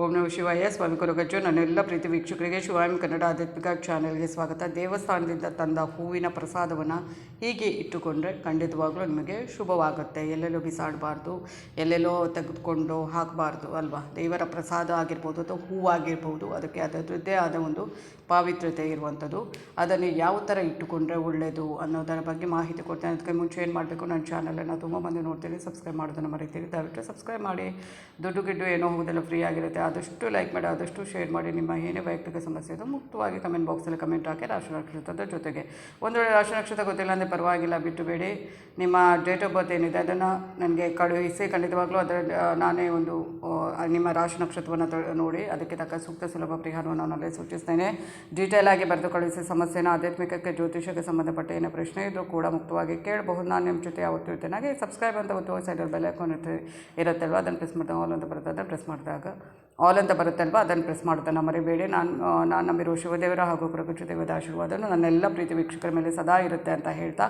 ಓಂ ನಮ ಶಿವಾಯ. ಸ್ವಾಮಿ ಕೊರಗಜ್ಜು. ನನ್ನೆಲ್ಲ ಪ್ರೀತಿ ವೀಕ್ಷಕರಿಗೆ ಶಿವಾಯಂ ಕನ್ನಡ ಆಧ್ಯಾತ್ಮಿಕ ಚಾನಲ್ಗೆ ಸ್ವಾಗತ. ದೇವಸ್ಥಾನದಿಂದ ತಂದ ಹೂವಿನ ಪ್ರಸಾದವನ್ನು ಹೀಗೆ ಇಟ್ಟುಕೊಂಡ್ರೆ ಖಂಡಿತವಾಗ್ಲೂ ನಿಮಗೆ ಶುಭವಾಗುತ್ತೆ. ಎಲ್ಲೆಲ್ಲೋ ಬಿಸಾಡಬಾರ್ದು, ಎಲ್ಲೆಲ್ಲೋ ತೆಗೆದುಕೊಂಡು ಹಾಕಬಾರ್ದು ಅಲ್ವಾ? ದೇವರ ಪ್ರಸಾದ ಆಗಿರ್ಬೋದು ಅಥವಾ ಹೂವಾಗಿರ್ಬೋದು ಅದಕ್ಕೆ ಅದರದ್ದೇ ಆದ ಒಂದು ಪಾವಿತ್ರ್ಯತೆ ಇರುವಂಥದ್ದು. ಅದನ್ನು ಯಾವ ಥರ ಇಟ್ಟುಕೊಂಡ್ರೆ ಒಳ್ಳೆಯದು ಅನ್ನೋದರ ಬಗ್ಗೆ ಮಾಹಿತಿ ಕೊಡ್ತೇನೆ. ಅದಕ್ಕೆ ಮುಂಚೆ ಏನು ಮಾಡಬೇಕು? ನನ್ನ ಚಾನಲನ್ನು ತುಂಬ ಮಂದಿ ನೋಡ್ತೀನಿ ಸಬ್ಸ್ಕ್ರೈಬ್ ಮಾಡೋದನ್ನು ಮರಿತೀನಿ ದಯವಿಟ್ಟು ಸಬ್ಸ್ಕ್ರೈಬ್ ಮಾಡಿ. ದುಡ್ಡು ಗಿಡ್ಡು ಏನೋ ಹೋಗೋದೆಲ್ಲ ಫ್ರೀ ಆಗಿರುತ್ತೆ. ಆದಷ್ಟು ಲೈಕ್ ಮಾಡಿ, ಆದಷ್ಟು ಶೇರ್ ಮಾಡಿ. ನಿಮ್ಮ ಏನೇ ವೈಯಕ್ತಿಕ ಸಮಸ್ಯೆ ಇದು ಮುಕ್ತವಾಗಿ ಕಮೆಂಟ್ ಬಾಕ್ಸಲ್ಲಿ ಕಮೆಂಟ್ ಹಾಕಿ. ರಾಶಿ ನಕ್ಷತ್ರದ ಜೊತೆಗೆ. ಒಂದು ವೇಳೆ ರಾಶಿ ನಕ್ಷತ್ರ ಗೊತ್ತಿಲ್ಲ ಅಂದರೆ ಪರವಾಗಿಲ್ಲ, ಬಿಟ್ಟು ಬೇಡಿ. ನಿಮ್ಮ ಡೇಟ್ ಆಫ್ ಬರ್ತ್ ಏನಿದೆ ಅದನ್ನು ನನಗೆ ಕಳುಹಿಸಿ. ಖಂಡಿತವಾಗ್ಲೂ ಅದರ ನಾನೇ ಒಂದು ನಿಮ್ಮ ರಾಶಿ ನಕ್ಷತ್ರವನ್ನು ನೋಡಿ. ಅದಕ್ಕೆ ತಕ್ಕ ಸೂಕ್ತ ಸುಲಭ ಪರಿಹಾರವನ್ನು ನಾನು ಅಲ್ಲೇ ಸೂಚಿಸ್ತೇನೆ. ಡೀಟೇಲ್ ಆಗಿ ಬರೆದು ಕಳುಹಿಸಿ. ಸಮಸ್ಯೆನ ಆಧ್ಯಾತ್ಮಿಕಕ್ಕೆ ಜ್ಯೋತಿಷಕ್ಕೆ ಸಂಬಂಧಪಟ್ಟ ಏನೋ ಪ್ರಶ್ನೆ ಇದ್ದರೂ ಕೂಡ ಮುಕ್ತವಾಗಿ ಕೇಳಬಹುದು. ನಾನು ನಿಮ್ಮ ಜೊತೆ ಯಾವತ್ತು ಇರ್ತೇನೆ. ಹಾಗೆ ಸಬ್ಸ್ಕ್ರೈಬ್ ಅಂತ ಒತ್ತು ಸೈಡಲ್ಲಿ ಬೆಲೆ ಐಕಾನ್ ಇರುತ್ತೆ ಇರುತ್ತಲ್ವ? ಅದನ್ನು ಪ್ರೆಸ್ ಆಲ್ ಅಂತ ಬರುತ್ತೆ ಅದನ್ನು ಪ್ರೆಸ್ ಮಾಡಿದಾಗ ಆಲ್ ಅಂತ ಬರುತ್ತಲ್ವ? ಅದನ್ನು ಪ್ರೆಸ್ ಮಾಡೋದನ್ನು ಮರಿಬೇಡಿ ನಾನು ನಾನು ನಂಬಿರುವ ಶಿವದೇವರ ಹಾಗೂ ಪ್ರಕೃತಿ ದೇವದ ಆಶೀರ್ವಾದನು ನನ್ನೆಲ್ಲ ಪ್ರೀತಿ ವೀಕ್ಷಕರ ಮೇಲೆ ಸದಾ ಇರುತ್ತೆ ಅಂತ ಹೇಳ್ತಾ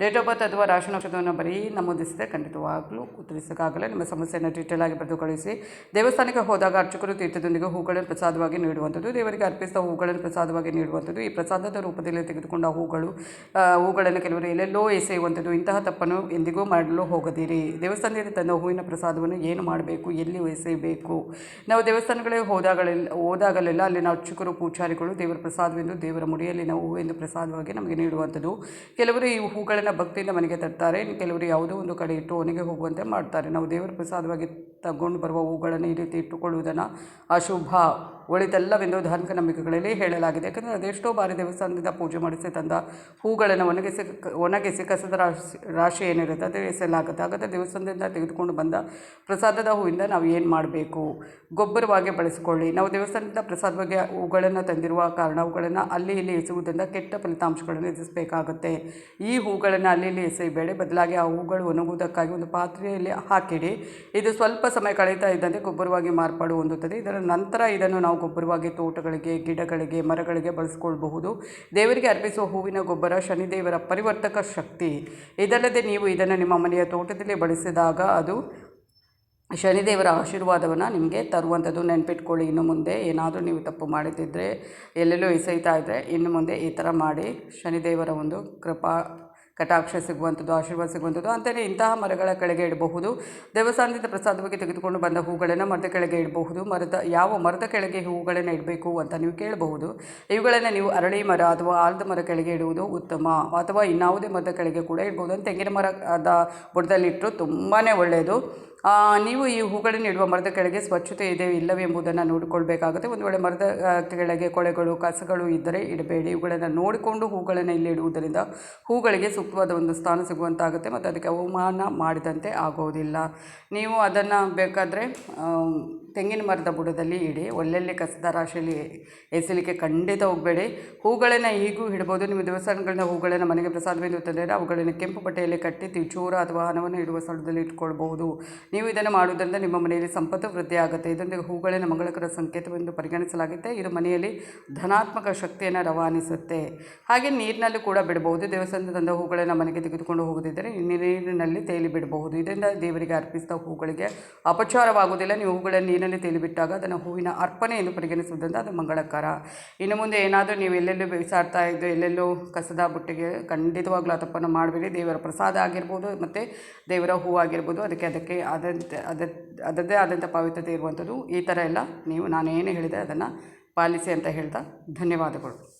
ಡೇಟ್ ಆಫ್ ಬರ್ತ್ ಅಥವಾ ರಾಶಿ ನಕ್ಷತ್ರವನ್ನು ಬರೀ ನಮೂದಿಸಿದೆ ಖಂಡಿತವಾಗಲೂ ಉತ್ತರಿಸೋಕ್ಕಾಗಲ್ಲ ನಿಮ್ಮ ಸಮಸ್ಯೆಯನ್ನು ಡೀಟೇಲ್ ಆಗಿ ಬರೆದು ಕಳಿಸಿ ದೇವಸ್ಥಾನಕ್ಕೆ ಹೋದಾಗ ಅರ್ಚಕರು ತೀರ್ಥದೊಂದಿಗೆ ಹೂಗಳನ್ನು ಪ್ರಸಾದವಾಗಿ ನೀಡುವಂಥದ್ದು, ದೇವರಿಗೆ ಅರ್ಪಿಸಿದ ಹೂಗಳನ್ನು ಪ್ರಸಾದವಾಗಿ ನೀಡುವಂಥದ್ದು, ಈ ಪ್ರಸಾದದ ರೂಪದಲ್ಲಿ ತೆಗೆದುಕೊಂಡ ಹೂಗಳು ಹೂಗಳನ್ನು ಕೆಲವರು ಎಲ್ಲೆಲ್ಲೋ ಎಸೆಯುವಂಥದ್ದು, ಇಂತಹ ತಪ್ಪನ್ನು ಎಂದಿಗೂ ಮಾಡಲು ಹೋಗದಿರಿ. ದೇವಸ್ಥಾನದಲ್ಲಿ ತನ್ನ ಹೂವಿನ ಪ್ರಸಾದವನ್ನು ಏನು ಮಾಡಬೇಕು? ಎಲ್ಲಿ ಎಸೆಯಬೇಕು? ನಾವು ದೇವಸ್ಥಾನಗಳಿಗೆ ಹೋದಾಗಲೆಲ್ಲ ಹೋದಾಗಲೆಲ್ಲ ಅಲ್ಲಿನ ಅರ್ಚಕರು ಪೂಜಾರಿಗಳು ದೇವರ ಪ್ರಸಾದವೆಂದು ದೇವರ ಮುಡಿಯಲ್ಲಿ ನಾವು ಹೂವೆಂದು ಪ್ರಸಾದವಾಗಿ ನಮಗೆ ನೀಡುವಂಥದ್ದು. ಕೆಲವರು ಈ ಹೂಗಳನ್ನು ಭಕ್ತಿಯಿಂದ ಮನೆಗೆ ತರ್ತಾರೆ ಕೆಲವರು ಯಾವುದೋ ಒಂದು ಕಡೆ ಇಟ್ಟು ಒಣಗಿ ಹೋಗುವಂತೆ ಮಾಡ್ತಾರೆ. ನಾವು ದೇವರ ಪ್ರಸಾದವಾಗಿ ತಗೊಂಡು ಬರುವ ಹೂಗಳನ್ನು ಈ ರೀತಿ ಇಟ್ಟುಕೊಳ್ಳುವುದನ್ನು ಅಶುಭ ಒಳಿತಲ್ಲವೆಂದು ಧಾರ್ಮಿಕ ನಂಬಿಕೆಗಳಲ್ಲಿ ಹೇಳಲಾಗಿದೆ. ಯಾಕಂದರೆ ಅದೆಷ್ಟೋ ಬಾರಿ ದೇವಸ್ಥಾನದಿಂದ ಪೂಜೆ ಮಾಡಿಸಿ ತಂದ ಹೂಗಳನ್ನು ಒಣಗಿಸಿ ಒಣಗಿಸಿ ಕಸದ ರಾಶಿ ರಾಶಿ ಏನಿರುತ್ತೆ ಅದು ಎಸೆಯಲಾಗುತ್ತೆ. ಹಾಗಾದರೆ ದೇವಸ್ಥಾನದಿಂದ ತೆಗೆದುಕೊಂಡು ಬಂದ ಪ್ರಸಾದದ ಹೂವಿಂದ ನಾವು ಏನು ಮಾಡಬೇಕು? ಗೊಬ್ಬರವಾಗಿ ಬಳಸಿಕೊಳ್ಳಿ. ನಾವು ದೇವಸ್ಥಾನದಿಂದ ಪ್ರಸಾದವಾಗಿ ಹೂಗಳನ್ನು ತಂದಿರುವ ಕಾರಣ ಅವುಗಳನ್ನು ಅಲ್ಲಿ ಇಲ್ಲಿ ಎಸೆಯುವುದರಿಂದ ಕೆಟ್ಟ ಫಲಿತಾಂಶಗಳನ್ನು ಎದುರಿಸಬೇಕಾಗುತ್ತೆ. ಈ ಹೂಗಳನ್ನು ಅಲ್ಲಿ ಇಲ್ಲಿ ಎಸೆಯಬೇಡಿ ಬದಲಾಗಿ ಆ ಹೂಗಳು ಒಣಗುವುದಕ್ಕಾಗಿ ಒಂದು ಪಾತ್ರೆಯಲ್ಲಿ ಹಾಕಿಡಿ. ಇದು ಸ್ವಲ್ಪ ಸಮಯ ಕಳೀತಾ ಇದ್ದಂತೆ ಗೊಬ್ಬರವಾಗಿ ಮಾರ್ಪಾಡು ಹೊಂದುತ್ತದೆ ಇದರ ನಂತರ ಇದನ್ನು ನಾವು ಗೊಬ್ಬರವಾಗಿ ತೋಟಗಳಿಗೆ, ಗಿಡಗಳಿಗೆ, ಮರಗಳಿಗೆ ಬಳಸಿಕೊಳ್ಳಬಹುದು. ದೇವರಿಗೆ ಅರ್ಪಿಸುವ ಹೂವಿನ ಗೊಬ್ಬರ ಶನಿದೇವರ ಪರಿವರ್ತಕ ಶಕ್ತಿ. ಇದಲ್ಲದೆ ನೀವು ಇದನ್ನು ನಿಮ್ಮ ಮನೆಯ ತೋಟದಲ್ಲಿ ಬಳಸಿದಾಗ ಅದು ಶನಿದೇವರ ಆಶೀರ್ವಾದವನ್ನು ನಿಮಗೆ ತರುವಂಥದ್ದು ನೆನ್ಪಿಟ್ಕೊಳ್ಳಿ. ಇನ್ನು ಮುಂದೆ ಏನಾದರೂ ನೀವು ತಪ್ಪು ಮಾಡಿದ್ದಿದ್ರೆ, ಎಲ್ಲೆಲ್ಲೋ ಎಸೆಯ್ತಾ ಇದ್ದರೆ ಇನ್ನು ಮುಂದೆ ಈ ಥರ ಮಾಡಿ ಶನಿದೇವರ ಒಂದು ಕೃಪಾ, ಕಟಾಕ್ಷ ಸಿಗುವಂಥದ್ದು, ಆಶೀರ್ವಾದ ಸಿಗುವಂಥದ್ದು ಅಂತಲೇ ಇಂತಹ ಮರಗಳ ಕೆಳಗೆ ಇಡಬಹುದು. ದೇವಸ್ಥಾನದಿಂದ ಪ್ರಸಾದವಾಗಿ ತೆಗೆದುಕೊಂಡು ಬಂದ ಹೂಗಳನ್ನು ಮರದ ಕೆಳಗೆ ಇಡಬಹುದು. ಮರದ, ಯಾವ ಮರದ ಕೆಳಗೆ ಹೂಗಳನ್ನು ಇಡಬೇಕು ಅಂತ ನೀವು ಕೇಳಬಹುದು. ಇವುಗಳನ್ನು ನೀವು ಅರಳಿ ಮರ ಅಥವಾ ಆಲದ ಮರ ಕೆಳಗೆ ಇಡುವುದು ಉತ್ತಮ. ಅಥವಾ ಇನ್ನಾವುದೇ ಮರದ ಕೆಳಗೆ ಕೂಡ ಇಡ್ಬೋದು ತೆಂಗಿನ ಮರದ ಬುಡದಲ್ಲಿಟ್ಟರು ತುಂಬಾ ಒಳ್ಳೆಯದು. ನೀವು ಈ ಹೂಗಳನ್ನು ಇಡುವ ಮರದ ಕೆಳಗೆ ಸ್ವಚ್ಛತೆ ಇದೆ ಇಲ್ಲವೇ ಎಂಬುದನ್ನು ನೋಡಿಕೊಳ್ಬೇಕಾಗುತ್ತೆ. ಒಂದು ವೇಳೆ ಮರದ ಕೆಳಗೆ ಕೊಳೆಗಳು, ಕಸಗಳು ಇದ್ದರೆ ಇಡಬೇಡಿ. ಇವುಗಳನ್ನು ನೋಡಿಕೊಂಡು ಹೂಗಳನ್ನು ಇಲ್ಲಿ ಇಡುವುದರಿಂದ ಹೂಗಳಿಗೆ ಸೂಕ್ತವಾದ ಒಂದು ಸ್ಥಾನ ಸಿಗುವಂತಾಗುತ್ತೆ ಮತ್ತು ಅದಕ್ಕೆ ಅವಮಾನ ಮಾಡಿದಂತೆ ಆಗೋದಿಲ್ಲ. ನೀವು ಅದನ್ನು ಬೇಕಾದರೆ ತೆಂಗಿನ ಮರದ ಬುಡದಲ್ಲಿ ಇಡಿ. ಒಲ್ಲೆಲ್ಲಿ ಕಸದ ರಾಶಿಯಲ್ಲಿ ಎಸಲಿಕ್ಕೆ ಖಂಡಿತ ಹೋಗಬೇಡಿ. ಹೂಗಳನ್ನು ಈಗೂ ಇಡ್ಬೋದು ನಿಮ್ಮ ದೇವಸ್ಥಾನಗಳನ್ನ ಹೂಗಳನ್ನು ಮನೆಗೆ ಪ್ರಸಾದವೆಂದು ತಂದರೆ ಅವುಗಳನ್ನು ಕೆಂಪು ಬಟ್ಟೆಯಲ್ಲಿ ಕಟ್ಟಿ ತಿಚೂರ ಅಥವಾ ಹಣವನ್ನು ಇಡುವ ಸ್ಥಳದಲ್ಲಿ ಇಟ್ಕೊಳ್ಬಹುದು. ನೀವು ಇದನ್ನು ಮಾಡುವುದರಿಂದ ನಿಮ್ಮ ಮನೆಯಲ್ಲಿ ಸಂಪತ್ತು ವೃದ್ಧಿ ಆಗುತ್ತೆ. ಇದೊಂದಿಗೆ ಹೂಗಳೇ ಮಂಗಳಕರ ಸಂಕೇತವೆಂದು ಪರಿಗಣಿಸಲಾಗುತ್ತೆ. ಇದು ಮನೆಯಲ್ಲಿ ಧನಾತ್ಮಕ ಶಕ್ತಿಯನ್ನು ರವಾನಿಸುತ್ತೆ. ಹಾಗೆ ನೀರಿನಲ್ಲಿ ಕೂಡ ಬಿಡಬಹುದು. ದೇವಸ್ಥಾನದ ತಂದ ಹೂಗಳನ್ನು ಮನೆಗೆ ತೆಗೆದುಕೊಂಡು ಹೋಗದಿದ್ದರೆ ನೀರಿನಲ್ಲಿ ತೇಲಿ ಬಿಡಬಹುದು. ಇದರಿಂದ ದೇವರಿಗೆ ಅರ್ಪಿಸಿದ ಹೂಗಳಿಗೆ ಅಪಚಾರವಾಗುವುದಿಲ್ಲ. ನೀವು ಹೂಗಳನ್ನು ನೀರಿನಲ್ಲಿ ತೇಲಿ ಬಿಟ್ಟಾಗ ಅದನ್ನು ಹೂವಿನ ಅರ್ಪಣೆ ಎಂದು ಪರಿಗಣಿಸುವುದರಿಂದ ಅದು ಮಂಗಳಕರ. ಇನ್ನು ಮುಂದೆ ಏನಾದರೂ ನೀವು ಎಲ್ಲೆಲ್ಲೂ ಬಿಸಾಡ್ತಾ ಇದ್ದು, ಎಲ್ಲೆಲ್ಲೋ ಕಸದ ಬುಟ್ಟಿಗೆ ಖಂಡಿತವಾಗ್ಲೂ ಆ ಮಾಡಬೇಡಿ. ದೇವರ ಪ್ರಸಾದ ಆಗಿರ್ಬೋದು ಮತ್ತು ದೇವರ ಹೂ ಆಗಿರ್ಬೋದು. ಅದಕ್ಕೆ ಅದಕ್ಕೆ ಆದಂತೆ ಅದ, ಅದರದ್ದೇ ಆದಂಥ ಪವಿತ್ರತೆ ಇರುವಂಥದ್ದು. ಈ ಥರ ಎಲ್ಲ ನೀವು, ನಾನೇನು ಹೇಳಿದೆ ಅದನ್ನು ಪಾಲಿಸಿ ಅಂತ ಹೇಳ್ತಾ ಧನ್ಯವಾದಗಳು.